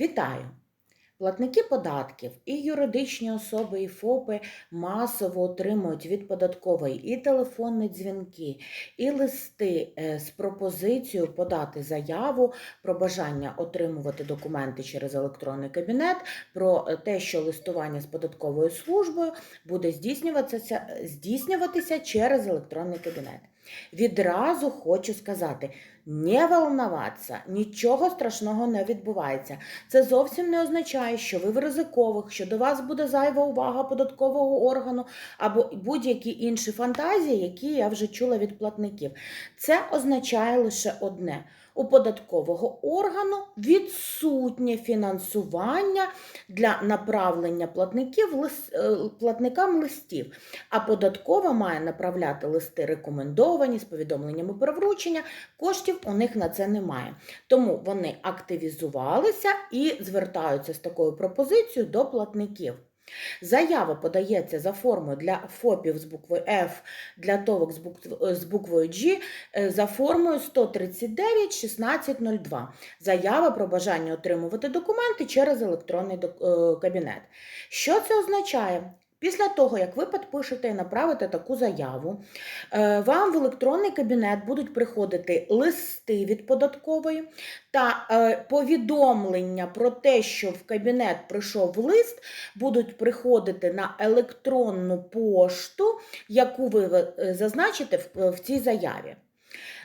Вітаю! Платники податків і юридичні особи, і ФОПи масово отримують від податкової і телефонні дзвінки, і листи е, з пропозицією подати заяву про бажання отримувати документи через електронний кабінет, про е, те, що листування з податковою службою буде здійснюватися, здійснюватися через електронний кабінет. Відразу хочу сказати: не волноваться, нічого страшного не відбувається. Це зовсім не означає, що ви в ризикових, що до вас буде зайва увага податкового органу або будь-які інші фантазії, які я вже чула від платників. Це означає лише одне. У податкового органу відсутнє фінансування для направлення платників е, платникам листів, а податкова має направляти листи рекомендовані з повідомленнями про вручення. Коштів у них на це немає. Тому вони активізувалися і звертаються з такою пропозицією до платників. Заява подається за формою для ФОПів з буквою F, для ТОВок з букв- з буквою G е, за формою 139 1602. Заява про бажання отримувати документи через електронний е, кабінет. Що це означає? Після того, як ви підпишете і направите таку заяву, е, вам в електронний кабінет будуть приходити листи від податкової та е, повідомлення про те, що в кабінет прийшов лист, будуть приходити на електронну пошту, яку ви е, зазначите в, в цій заяві.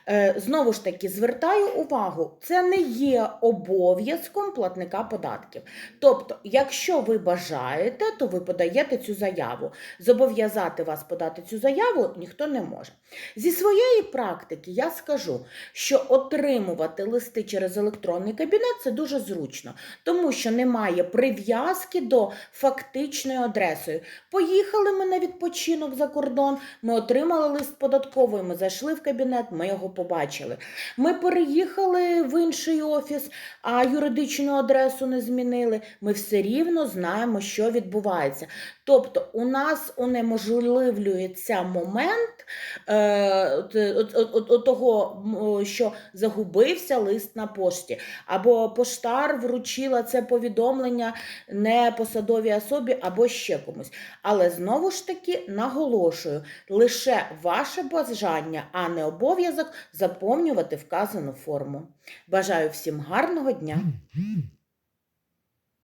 Е, Знову ж таки, звертаю увагу, це не є обов'язком платника податків. Тобто, якщо ви бажаєте, то ви подаєте цю заяву. Зобов'язати вас подати цю заяву ніхто не може. Зі своєї практики я скажу, що отримувати листи через електронний кабінет це дуже зручно, тому що немає прив'язки до фактичної адресою. Поїхали ми на відпочинок за кордон, ми отримали лист податковий, ми зайшли в кабінет, ми його побачили. Ми переїхали в інший офіс, а юридичну адресу не змінили. Ми все рівно знаємо, що відбувається. Тобто, у нас унеможливлюється момент е, от, от, от, того, що загубився лист на пошті, або поштар вручила це повідомлення не посадовій особі або ще комусь. Але знову ж таки наголошую, лише ваше бажання, а не обов'язок заповнювати вказану форму. Бажаю всім гарного дня!